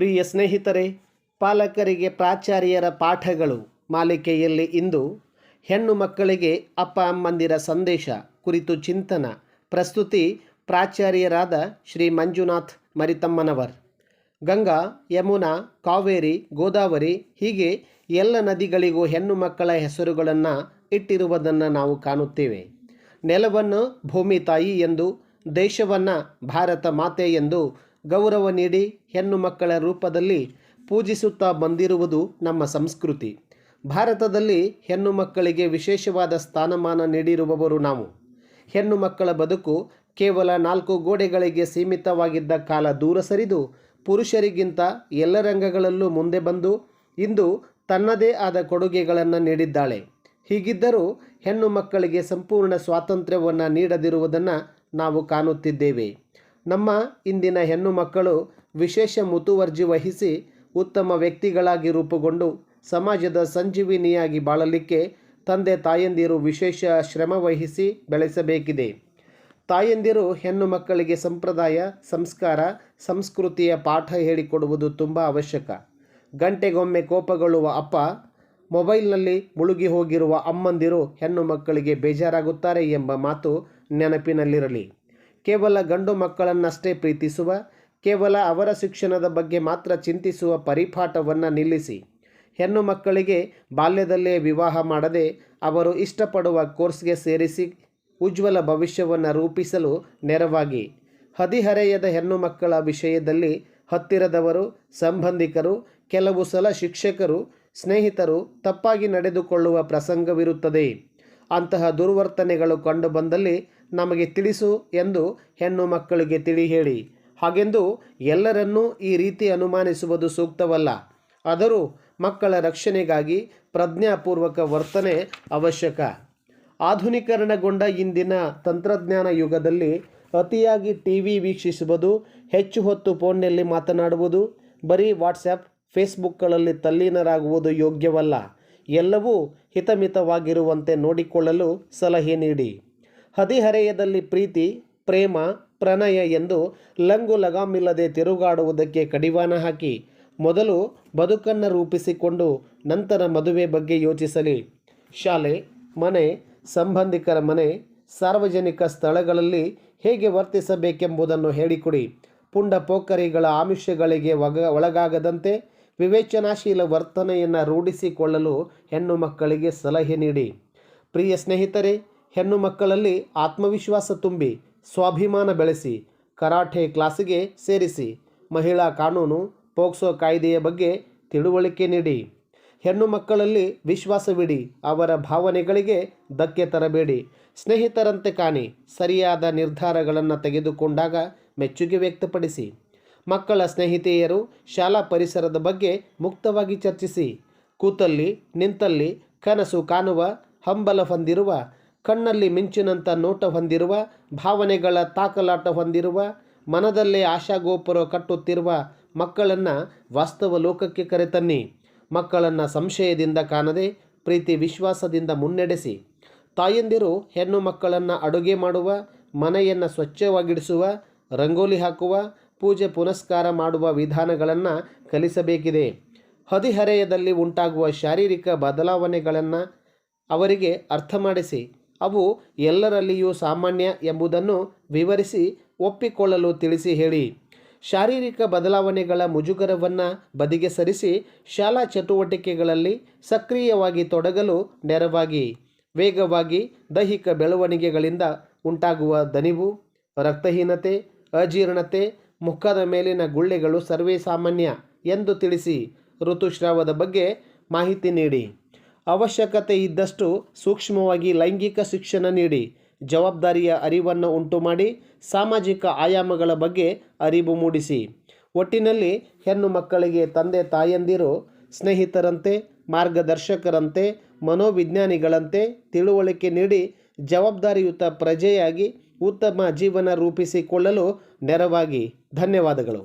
ಪ್ರಿಯ ಸ್ನೇಹಿತರೆ, ಪಾಲಕರಿಗೆ ಪ್ರಾಚಾರ್ಯರ ಪಾಠಗಳು ಮಾಲಿಕೆಯಲ್ಲಿ ಇಂದು ಹೆಣ್ಣು ಮಕ್ಕಳಿಗೆ ಅಪ್ಪ ಅಮ್ಮಂದಿರ ಸಂದೇಶ ಕುರಿತು ಚಿಂತನ. ಪ್ರಸ್ತುತಿ ಪ್ರಾಚಾರ್ಯರಾದ ಶ್ರೀ ಮಂಜುನಾಥ್ ಮರಿತಮ್ಮನವರ್. ಗಂಗಾ, ಯಮುನಾ, ಕಾವೇರಿ, ಗೋದಾವರಿ ಹೀಗೆ ಎಲ್ಲ ನದಿಗಳಿಗೂ ಹೆಣ್ಣು ಮಕ್ಕಳ ಹೆಸರುಗಳನ್ನು ಇಟ್ಟಿರುವುದನ್ನು ನಾವು ಕಾಣುತ್ತೇವೆ. ನೆಲವನ್ನು ಭೂಮಿ ತಾಯಿ ಎಂದು, ದೇಶವನ್ನು ಭಾರತ ಮಾತೆ ಎಂದು ಗೌರವ ನೀಡಿ ಹೆಣ್ಣು ಮಕ್ಕಳ ರೂಪದಲ್ಲಿ ಪೂಜಿಸುತ್ತಾ ಬಂದಿರುವುದು ನಮ್ಮ ಸಂಸ್ಕೃತಿ. ಭಾರತದಲ್ಲಿ ಹೆಣ್ಣು ಮಕ್ಕಳಿಗೆ ವಿಶೇಷವಾದ ಸ್ಥಾನಮಾನ ನೀಡಿರುವವರು ನಾವು. ಹೆಣ್ಣು ಮಕ್ಕಳ ಬದುಕು ಕೇವಲ ನಾಲ್ಕು ಗೋಡೆಗಳಿಗೆ ಸೀಮಿತವಾಗಿದ್ದ ಕಾಲ ದೂರ ಸರಿದು ಪುರುಷರಿಗಿಂತ ಎಲ್ಲ ರಂಗಗಳಲ್ಲೂ ಮುಂದೆ ಬಂದು ಇಂದು ತನ್ನದೇ ಆದ ಕೊಡುಗೆಗಳನ್ನು ನೀಡಿದ್ದಾಳೆ. ಹೀಗಿದ್ದರೂ ಹೆಣ್ಣು ಮಕ್ಕಳಿಗೆ ಸಂಪೂರ್ಣ ಸ್ವಾತಂತ್ರ್ಯವನ್ನು ನೀಡದಿರುವುದನ್ನು ನಾವು ಕಾಣುತ್ತಿದ್ದೇವೆ. ನಮ್ಮ ಇಂದಿನ ಹೆಣ್ಣು ಮಕ್ಕಳು ವಿಶೇಷ ಮುತುವರ್ಜಿ ವಹಿಸಿ ಉತ್ತಮ ವ್ಯಕ್ತಿಗಳಾಗಿ ರೂಪುಗೊಂಡು ಸಮಾಜದ ಸಂಜೀವಿನಿಯಾಗಿ ಬಾಳಲಿಕ್ಕೆ ತಂದೆ ತಾಯಂದಿರು ವಿಶೇಷ ಶ್ರಮ ವಹಿಸಿ ಬೆಳೆಸಬೇಕಿದೆ. ತಾಯಂದಿರು ಹೆಣ್ಣು ಮಕ್ಕಳಿಗೆ ಸಂಪ್ರದಾಯ, ಸಂಸ್ಕಾರ, ಸಂಸ್ಕೃತಿಯ ಪಾಠ ಹೇಳಿಕೊಡುವುದು ತುಂಬ ಅವಶ್ಯಕ. ಗಂಟೆಗೊಮ್ಮೆ ಕೋಪಗೊಳ್ಳುವ ಅಪ್ಪ, ಮೊಬೈಲ್ನಲ್ಲಿ ಮುಳುಗಿ ಹೋಗಿರುವ ಅಮ್ಮಂದಿರು ಹೆಣ್ಣು ಮಕ್ಕಳಿಗೆ ಬೇಜಾರಾಗುತ್ತಾರೆ ಎಂಬ ಮಾತು ನೆನಪಿನಲ್ಲಿರಲಿ. ಕೇವಲ ಗಂಡು ಮಕ್ಕಳನ್ನಷ್ಟೇ ಪ್ರೀತಿಸುವ, ಕೇವಲ ಅವರ ಶಿಕ್ಷಣದ ಬಗ್ಗೆ ಮಾತ್ರ ಚಿಂತಿಸುವ ಪರಿಪಾಠವನ್ನು ನಿಲ್ಲಿಸಿ. ಹೆಣ್ಣು ಮಕ್ಕಳಿಗೆ ಬಾಲ್ಯದಲ್ಲೇ ವಿವಾಹ ಮಾಡದೆ ಅವರು ಇಷ್ಟಪಡುವ ಕೋರ್ಸ್ಗೆ ಸೇರಿಸಿ ಉಜ್ವಲ ಭವಿಷ್ಯವನ್ನು ರೂಪಿಸಲು ನೆರವಾಗಿ. ಹದಿಹರೆಯದ ಹೆಣ್ಣು ಮಕ್ಕಳ ವಿಷಯದಲ್ಲಿ ಹತ್ತಿರದವರು, ಸಂಬಂಧಿಕರು, ಕೆಲವು ಸಲ ಶಿಕ್ಷಕರು, ಸ್ನೇಹಿತರು ತಪ್ಪಾಗಿ ನಡೆದುಕೊಳ್ಳುವ ಪ್ರಸಂಗವಿರುತ್ತದೆ. ಅಂತಹ ದುರ್ವರ್ತನೆಗಳು ಕಂಡುಬಂದಲ್ಲಿ ನಮಗೆ ತಿಳಿಸು ಎಂದು ಹೆಣ್ಣು ಮಕ್ಕಳಿಗೆ ತಿಳಿ ಹೇಳಿ ಹಾಗೆಂದು ಎಲ್ಲರನ್ನೂ ಈ ರೀತಿ ಅನುಮಾನಿಸುವುದು ಸೂಕ್ತವಲ್ಲ. ಆದರೂ ಮಕ್ಕಳ ರಕ್ಷಣೆಗಾಗಿ ಪ್ರಜ್ಞಾಪೂರ್ವಕ ವರ್ತನೆ ಅವಶ್ಯಕ. ಆಧುನೀಕರಣಗೊಂಡ ಇಂದಿನ ತಂತ್ರಜ್ಞಾನ ಯುಗದಲ್ಲಿ ಅತಿಯಾಗಿ ಟಿ ವಿ ವೀಕ್ಷಿಸುವುದು, ಹೆಚ್ಚು ಹೊತ್ತು ಫೋನ್ನಲ್ಲಿ ಮಾತನಾಡುವುದು, ಬರೀ ವಾಟ್ಸಪ್ ಫೇಸ್ಬುಕ್ಗಳಲ್ಲಿ ತಲ್ಲೀನರಾಗುವುದು ಯೋಗ್ಯವಲ್ಲ. ಎಲ್ಲವೂ ಹಿತಮಿತವಾಗಿರುವಂತೆ ನೋಡಿಕೊಳ್ಳಲು ಸಲಹೆ ನೀಡಿ. ಹದಿಹರೆಯದಲ್ಲಿ ಪ್ರೀತಿ, ಪ್ರೇಮ, ಪ್ರಣಯ ಎಂದು ಲಂಗು ಲಗಾಮಿಲ್ಲದೆ ತಿರುಗಾಡುವುದಕ್ಕೆ ಕಡಿವಾಣ ಹಾಕಿ, ಮೊದಲು ಬದುಕನ್ನು ರೂಪಿಸಿಕೊಂಡು ನಂತರ ಮದುವೆ ಬಗ್ಗೆ ಯೋಚಿಸಲಿ. ಶಾಲೆ, ಮನೆ, ಸಂಬಂಧಿಕರ ಮನೆ, ಸಾರ್ವಜನಿಕ ಸ್ಥಳಗಳಲ್ಲಿ ಹೇಗೆ ವರ್ತಿಸಬೇಕೆಂಬುದನ್ನು ಹೇಳಿಕೊಡಿ. ಪುಂಡ ಪೋಖರಿಗಳ ಆಮಿಷಗಳಿಗೆ ಒಗ ಒಳಗಾಗದಂತೆ ವಿವೇಚನಾಶೀಲ ವರ್ತನೆಯನ್ನು ರೂಢಿಸಿಕೊಳ್ಳಲು ಹೆಣ್ಣು ಮಕ್ಕಳಿಗೆ ಸಲಹೆ ನೀಡಿ. ಪ್ರಿಯ ಸ್ನೇಹಿತರೆ ಹೆಣ್ಣು ಮಕ್ಕಳಲ್ಲಿ ಆತ್ಮವಿಶ್ವಾಸ ತುಂಬಿ ಸ್ವಾಭಿಮಾನ ಬೆಳೆಸಿ, ಕರಾಟೆ ಕ್ಲಾಸಿಗೆ ಸೇರಿಸಿ, ಮಹಿಳಾ ಕಾನೂನು, ಪೋಕ್ಸೋ ಕಾಯ್ದೆಯ ಬಗ್ಗೆ ತಿಳುವಳಿಕೆ ನೀಡಿ. ಹೆಣ್ಣು ಮಕ್ಕಳಲ್ಲಿ ವಿಶ್ವಾಸವಿಡಿ, ಅವರ ಭಾವನೆಗಳಿಗೆ ಧಕ್ಕೆ ತರಬೇಡಿ. ಸ್ನೇಹಿತರಂತೆ ಕಾಣಿ, ಸರಿಯಾದ ನಿರ್ಧಾರಗಳನ್ನು ತೆಗೆದುಕೊಂಡಾಗ ಮೆಚ್ಚುಗೆ ವ್ಯಕ್ತಪಡಿಸಿ. ಮಕ್ಕಳ ಸ್ನೇಹಿತೆಯರು ಶಾಲಾ ಪರಿಸರದ ಬಗ್ಗೆ ಮುಕ್ತವಾಗಿ ಚರ್ಚಿಸಿ. ಕೂತಲ್ಲಿ, ನಿಂತಲ್ಲಿ ಕನಸು ಕಾಣುವ, ಹಂಬಲ ಹೊಂದಿರುವ ಕಣ್ಣಲ್ಲಿ ಮಿಂಚಿನಂಥ ನೋಟ ಹೊಂದಿರುವ, ಭಾವನೆಗಳ ತಾಕಲಾಟ ಹೊಂದಿರುವ, ಮನದಲ್ಲೇ ಆಶಾಗೋಪುರ ಕಟ್ಟುತ್ತಿರುವ ಮಕ್ಕಳನ್ನು ವಾಸ್ತವ ಲೋಕಕ್ಕೆ ಕರೆತನ್ನಿ. ಮಕ್ಕಳನ್ನು ಸಂಶಯದಿಂದ ಕಾಣದೆ, ಪ್ರೀತಿ ವಿಶ್ವಾಸದಿಂದ ಮುನ್ನಡೆಸಿ. ತಾಯಂದಿರು ಹೆಣ್ಣು ಮಕ್ಕಳನ್ನು ಅಡುಗೆ ಮಾಡುವ, ಮನೆಯನ್ನು ಸ್ವಚ್ಛವಾಗಿಡಿಸುವ, ರಂಗೋಲಿ ಹಾಕುವ, ಪೂಜೆ ಪುನಸ್ಕಾರ ಮಾಡುವ ವಿಧಾನಗಳನ್ನು ಕಲಿಸಬೇಕಿದೆ. ಹದಿಹರೆಯದಲ್ಲಿ ಉಂಟಾಗುವ ಶಾರೀರಿಕ ಬದಲಾವಣೆಗಳನ್ನು ಅವರಿಗೆ ಅರ್ಥ ಮಾಡಿಸಿ. ಅವು ಎಲ್ಲರಲ್ಲಿಯೂ ಸಾಮಾನ್ಯ ಎಂಬುದನ್ನು ವಿವರಿಸಿ ಒಪ್ಪಿಕೊಳ್ಳಲು ತಿಳಿಸಿ ಹೇಳಿ. ಶಾರೀರಿಕ ಬದಲಾವಣೆಗಳ ಮುಜುಗರವನ್ನು ಬದಿಗೆ ಸರಿಸಿ ಶಾಲಾ ಚಟುವಟಿಕೆಗಳಲ್ಲಿ ಸಕ್ರಿಯವಾಗಿ ತೊಡಗಲು ನೆರವಾಗಿ, ವೇಗವಾಗಿ ದೈಹಿಕ ಬೆಳವಣಿಗೆಗಳಿಂದ ಉಂಟಾಗುವ ದನಿವು ರಕ್ತಹೀನತೆ, ಅಜೀರ್ಣತೆ, ಮುಖದ ಮೇಲಿನ ಗುಳ್ಳೆಗಳು ಸರ್ವೇ ಸಾಮಾನ್ಯ ಎಂದು ತಿಳಿಸಿ ಋತುಸ್ರಾವದ ಬಗ್ಗೆ ಮಾಹಿತಿ ನೀಡಿ. ಅವಶ್ಯಕತೆ ಇದ್ದಷ್ಟು ಸೂಕ್ಷ್ಮವಾಗಿ ಲೈಂಗಿಕ ಶಿಕ್ಷಣ ನೀಡಿ, ಜವಾಬ್ದಾರಿಯ ಅರಿವನ್ನು ಉಂಟು ಮಾಡಿ ಸಾಮಾಜಿಕ ಆಯಾಮಗಳ ಬಗ್ಗೆ ಅರಿವು ಮೂಡಿಸಿ. ಒಟ್ಟಿನಲ್ಲಿ ಹೆಣ್ಣು ಮಕ್ಕಳಿಗೆ ತಂದೆ ತಾಯಂದಿರು, ಸ್ನೇಹಿತರಂತೆ, ಮಾರ್ಗದರ್ಶಕರಂತೆ, ಮನೋವಿಜ್ಞಾನಿಗಳಂತೆ ತಿಳುವಳಿಕೆ ನೀಡಿ ಜವಾಬ್ದಾರಿಯುತ ಪ್ರಜೆಯಾಗಿ ಉತ್ತಮ ಜೀವನ ರೂಪಿಸಿಕೊಳ್ಳಲು ನೆರವಾಗಿ. ಧನ್ಯವಾದಗಳು.